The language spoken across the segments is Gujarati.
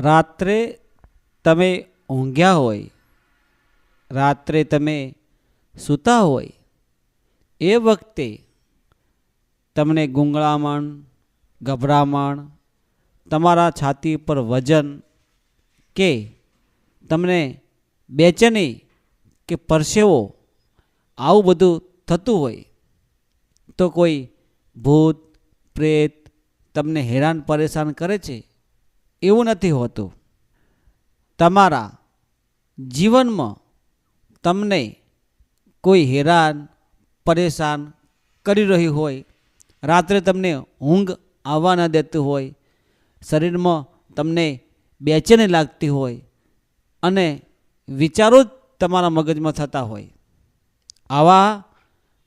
રાત્રે તમે ઊંઘ્યા હોય, રાત્રે તમે સૂતા હોય, એ વખતે તમને ગુંગળામણ, ગભરામણ, તમારા છાતી પર વજન કે તમને બેચેની કે પરસેવો આવું બધું થતું હોય, તો કોઈ ભૂત, પ્રેત તમને હેરાન પરેશાન કરે છે? એવું નથી હોતું. તમારા જીવનમાં તમને કોઈ હેરાન, પરેશાન કરી રહ્યું હોય, રાત્રે તમને ઊંઘ આવવા ન દેતું હોય, શરીરમાં તમને બેચેની લાગતી હોય અને વિચારો જ તમારા મગજમાં થતા હોય. આવા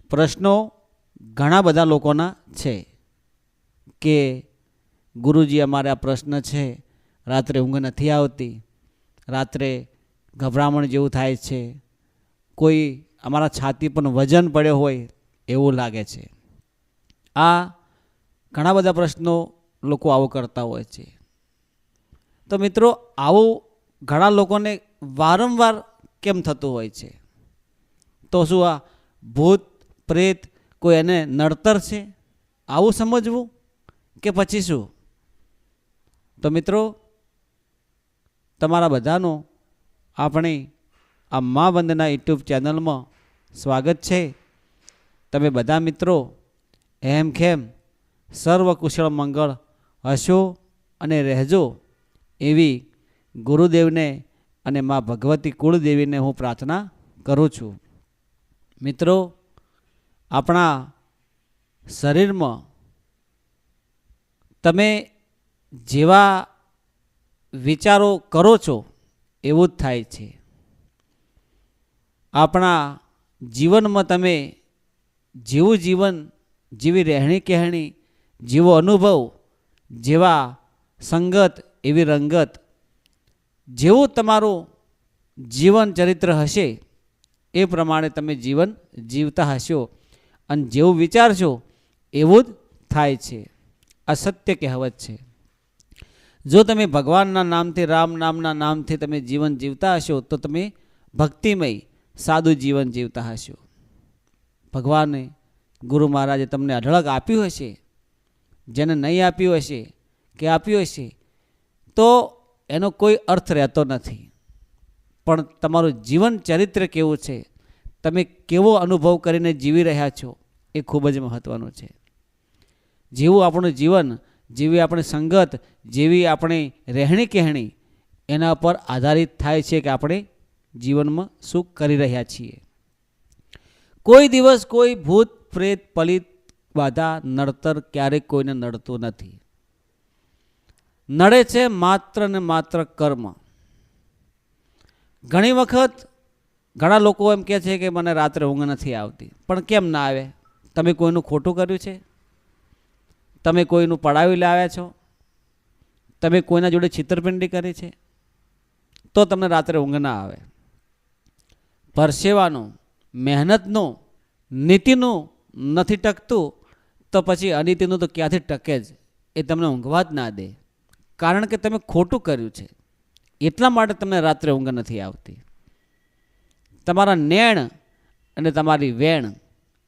પ્રશ્નો ઘણા બધા લોકોના છે કે ગુરુજી અમારે આ પ્રશ્ન છે. રાત્રે ઊંઘ નથી આવતી, રાત્રે ગભરામણ જેવું થાય છે, કોઈ અમારા છાતી પર વજન પડ્યો હોય એવું લાગે છે. આ ઘણા બધા પ્રશ્નો લોકો આવો કરતા હોય છે. તો મિત્રો, આવું ઘણા લોકોને વારંવાર કેમ થતું હોય છે? તો શું આ ભૂત, પ્રેત કોઈ એને નડતર છે? આવું સમજવું કે પછી શું? તો મિત્રો તમારા બધાનું આપણી આ મા વંદના યુટ્યુબ ચેનલમાં સ્વાગત છે. તમે બધા મિત્રો એમ ખેમ સર્વ કુશળ મંગળ હશો અને રહેજો એવી ગુરુદેવને અને મા ભગવતી કુળદેવીને હું પ્રાર્થના કરું છું. મિત્રો, આપણા શરીરમાં તમે જેવા વિચારો કરો છો, એવું જ થાય છે. આપણા જીવનમાં તમે જેવું જીવન, જેવી રહેણી કહેણી જેવો અનુભવ, જેવા સંગત, એવી રંગત, જેવું તમારું જીવન ચરિત્ર હશે, એ પ્રમાણે તમે જીવન જીવતા હશો અને જેવું વિચારશો, એવું જ થાય છે. આ સત્ય કહેવત છે. જો તમે ભગવાનના નામથી, રામ નામના નામથી તમે જીવન જીવતા હશો, તો તમે ભક્તિમય, સાદું જીવન જીવતા હશો. ભગવાને ગુરુ મહારાજે તમને અઢળક આપ્યું હશે, જેને નહીં આપ્યું હશે, કે આપ્યું હશે, તો એનો કોઈ અર્થ રહેતો નથી. પણ તમારું જીવન ચરિત્ર કેવું છે? તમે કેવો અનુભવ કરીને જીવી રહ્યા છો? એ ખૂબ જ મહત્ત્વનું છે. જેવું આપણું જીવન જેવી આપણી સંગત, જેવી આપણી રહેણી કહેણી, એના પર આધારિત થાય છે કે આપણે જીવનમાં શું કરી રહ્યા છીએ. કોઈ દિવસ કોઈ ભૂત, પ્રેત, પલિત, બાધા, નડતર ક્યારેક કોઈને નડતું નથી. નડે છે માત્ર ને માત્ર કર્મ. ઘણી વખત ઘણા લોકો એમ કહે છે કે મને રાત્રે ઊંઘ નથી આવતી. પણ કેમ ના આવે? તમે કોઈનું ખોટું કર્યું છે? તમે કોઈનું પડાવી લાવ્યા છો? તમે કોઈના જોડે છિતરપિંડી કરી છે? તો તમને રાત્રે ઊંઘ ના આવે. પરસેવાનું, મહેનતનું, નીતિનું નથી ટકતું, તો પછી અનીતિનું તો ક્યાંથી ટકે જ? એ તમને ઊંઘવા જ ના દે. કારણ કે તમે ખોટું કર્યું છે. એટલા માટે તમને રાત્રે ઊંઘ નથી આવતી. તમારા નેણ અને તમારી વેણ,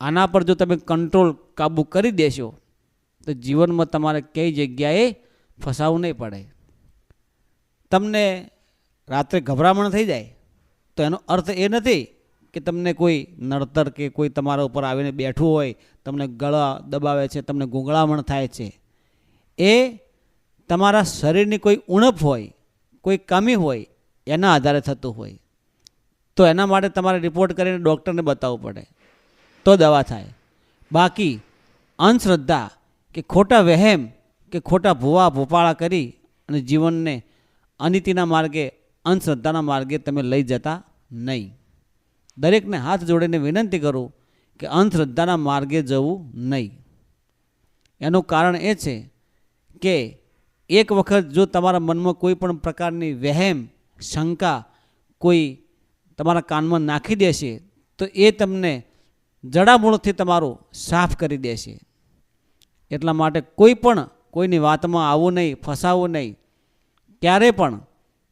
આના પર જો તમે કંટ્રોલ કાબૂ કરી દેશો તો જીવનમાં તમારે કઈ જગ્યાએ ફસાવું નહીં પડે. તમને રાત્રે ગભરામણ થઈ જાય, તો એનો અર્થ એ નથી કે તમને કોઈ નડતર કે કોઈ તમારા ઉપર આવીને બેઠું હોય, તમને ગળા દબાવે છે, તમને ગૂંગળામણ થાય છે. એ તમારા શરીરની કોઈ ઉણપ હોય, કોઈ કમી હોય, એના આધારે થતું હોય. તો એના માટે તમારે રિપોર્ટ કરીને ડૉક્ટરને બતાવવું પડે. તો દવા થાય. બાકી અંધશ્રદ્ધા કે ખોટા વહેમ કે ખોટા ભૂવા ભોપાળા કરી અને જીવનને અનિતિના માર્ગે, અંધશ્રદ્ધાના માર્ગે તમે લઈ જતા નહીં. દરેકને હાથ જોડીને વિનંતી કરું કે અંધશ્રદ્ધાના માર્ગે જવું નહીં. એનું કારણ એ છે કે એક વખત જો તમારા મનમાં કોઈ પણ પ્રકારની વહેમ, શંકા કોઈ તમારા કાનમાં નાખી દેશે, તો એ તમને જડામૂળથી તમારું સાફ કરી દેશે. એટલા માટે કોઈ પણ કોઈની વાતમાં આવવું નહીં, ફસાવવું નહીં. ક્યારે પણ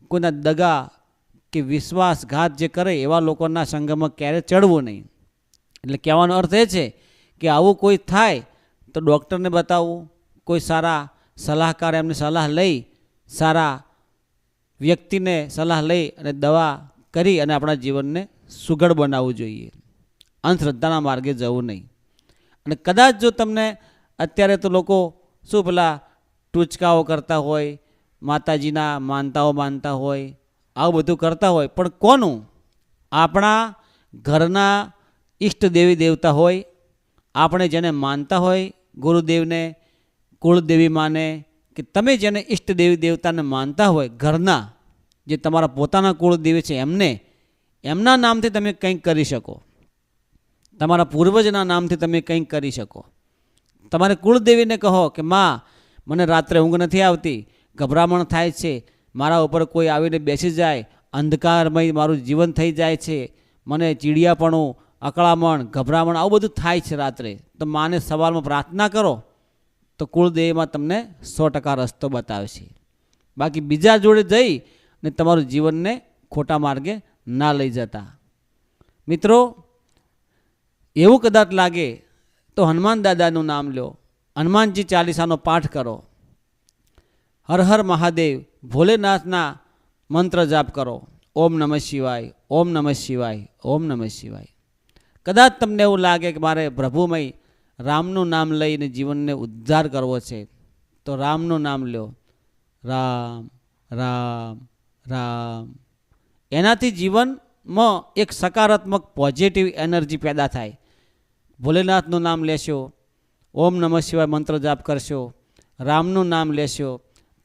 કોઈના દગા કે વિશ્વાસઘાત જે કરે એવા લોકોના સંગમમાં ક્યારે ચડવું નહીં. એટલે કહેવાનો અર્થ એ છે કે આવું કોઈ થાય તો ડૉક્ટરને બતાવવું કોઈ સારા સલાહકાર એમની સલાહ લઈ, સારા વ્યક્તિને સલાહ લઈ અને દવા કરી અને આપણા જીવનને સુઘડ બનાવવું જોઈએ. અંધશ્રદ્ધાના માર્ગે જવું નહીં. અને કદાચ જો તમને અત્યારે તો લોકો શું પેલા ટૂચકાઓ કરતા હોય, માતાજીના માનતાઓ માનતા હોય, આવું બધું કરતા હોય. પણ કોનું? આપણા ઘરના ઈષ્ટ દેવી દેવતા હોય, આપણે જેને માનતા હોય, ગુરુદેવને, કુળદેવી માને, કે તમે જેને ઈષ્ટ દેવી દેવતાને માનતા હોય, ઘરના, જે તમારા પોતાના કુળદેવી છે એમને, એમના નામથી તમે કંઈક કરી શકો. તમારા પૂર્વજના નામથી તમે કંઈક કરી શકો. તમારે કુળદેવીને કહો કે, માં, મને રાત્રે ઊંઘ નથી આવતી, ગભરામણ થાય છે, મારા ઉપર કોઈ આવીને બેસી જાય, અંધકારમય મારું જીવન થઈ જાય છે, મને ચીડિયાપણું, અકળામણ, ગભરામણ આવું બધું થાય છે રાત્રે. તો માને સવારમાં પ્રાર્થના કરો, તો કુળદેવીમાં તમને સો ટકા રસ્તો બતાવશે. બાકી બીજા જોડે જઈ ને તમારું જીવનને ખોટા માર્ગે ના લઈ જતા. મિત્રો, એવું કદાચ લાગે તો હનુમાન દાદાનું નામ લો હનુમાનજી ચાલીસાનો પાઠ કરો. હર હર મહાદેવ, ભોલેનાથના મંત્ર જાપ કરો. ઓમ નમઃ શિવાય, ઓમ નમઃ શિવાય, ઓમ નમઃ શિવાય. કદાચ તમને એવું લાગે કે મારે પ્રભુમય રામનું નામ લઈને જીવનને ઉદ્ધાર કરવો છે, તો રામનું નામ લો રામ રામ રામ. એનાથી જીવનમાં એક સકારાત્મક પોઝિટિવ એનર્જી પેદા થાય. ભોલેનાથનું નામ લેશો, ઓમ નમઃ શિવાય મંત્ર જાપ કરશો, રામનું નામ લેશો,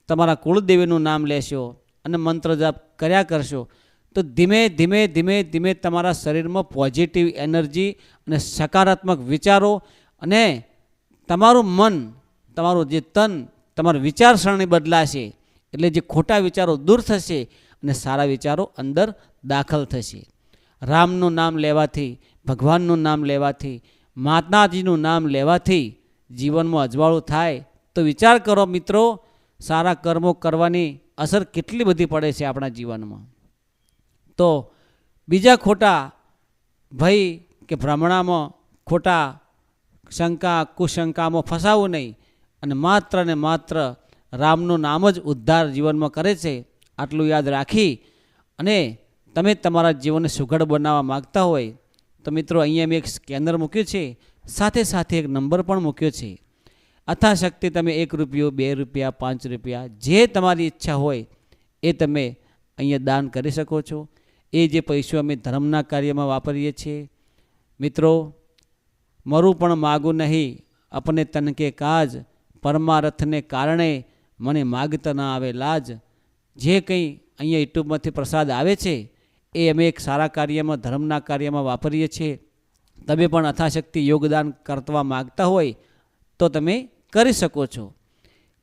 તમારા કુળદેવીનું નામ લેશો અને મંત્ર જાપ કર્યા કરશો, તો ધીમે ધીમે ધીમે ધીમે તમારા શરીરમાં પોઝિટિવ એનર્જી અને સકારાત્મક વિચારો અને તમારું મન, તમારું જે તન, તમારું વિચારસરણી બદલાશે, એટલે જે ખોટા વિચારો દૂર થશે અને સારા વિચારો અંદર દાખલ થશે. રામનું નામ લેવાથી, ભગવાનનું નામ લેવાથી માતાજીનું નામ લેવાથી જીવનમાં અજવાળું થાય. તો વિચાર કરો મિત્રો, સારા કર્મો કરવાની અસર કેટલી બધી પડે છે આપણા જીવનમાં. તો બીજા ખોટા ભય કે ભ્રમણામાં ખોટા શંકા, કુશંકામાં ફસાવું નહીં અને માત્ર ને માત્ર રામનું નામ જ ઉદ્ધાર જીવનમાં કરે છે, આટલું યાદ રાખી અને તમે તમારા જીવનને સુઘડ બનાવવા માગતા હોય તો મિત્રો, અહીંયા મેં એક સ્કેનર મૂક્યું છે. સાથે સાથે એક નંબર પણ મૂક્યો છે. અથાશક્તિ તમે એક રૂપિયો, બે રૂપિયા, પાંચ રૂપિયા, જે તમારી ઈચ્છા હોય એ તમે અહીંયા દાન કરી શકો છો. એ જે પૈસો અમે ધર્મના કાર્યમાં વાપરીએ છીએ. મિત્રો, મરું પણ માગું નહીં. અપને તનકે કાજ, પરમારથને કારણે મને માગતા ના આવે લાજ જે કંઈ અહીંયા યુટ્યુબમાંથી પ્રસાદ આવે છે એ અમે એક સારા કાર્યમાં, ધર્મના કાર્યમાં વાપરીએ છીએ. તમે પણ અથાશક્તિ યોગદાન કરવા માગતા હોય તો તમે કરી શકો છો.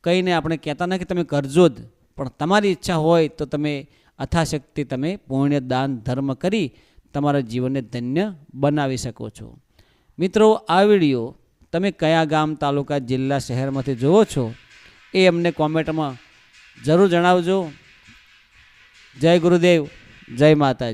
કહીને આપણે કહેતા નથી કે તમે કરજો જ, પણ તમારી ઈચ્છા હોય તો તમે અથાશક્તિ તમે પુણ્ય, દાન, ધર્મ કરી તમારા જીવનને ધન્ય બનાવી શકો છો. મિત્રો, આ વીડિયો તમે કયા ગામ, તાલુકા, જિલ્લા, શહેરમાંથી જુઓ છો એ અમને કોમેન્ટમાં જરૂર જણાવજો. જય ગુરુદેવ. જય માતાજી.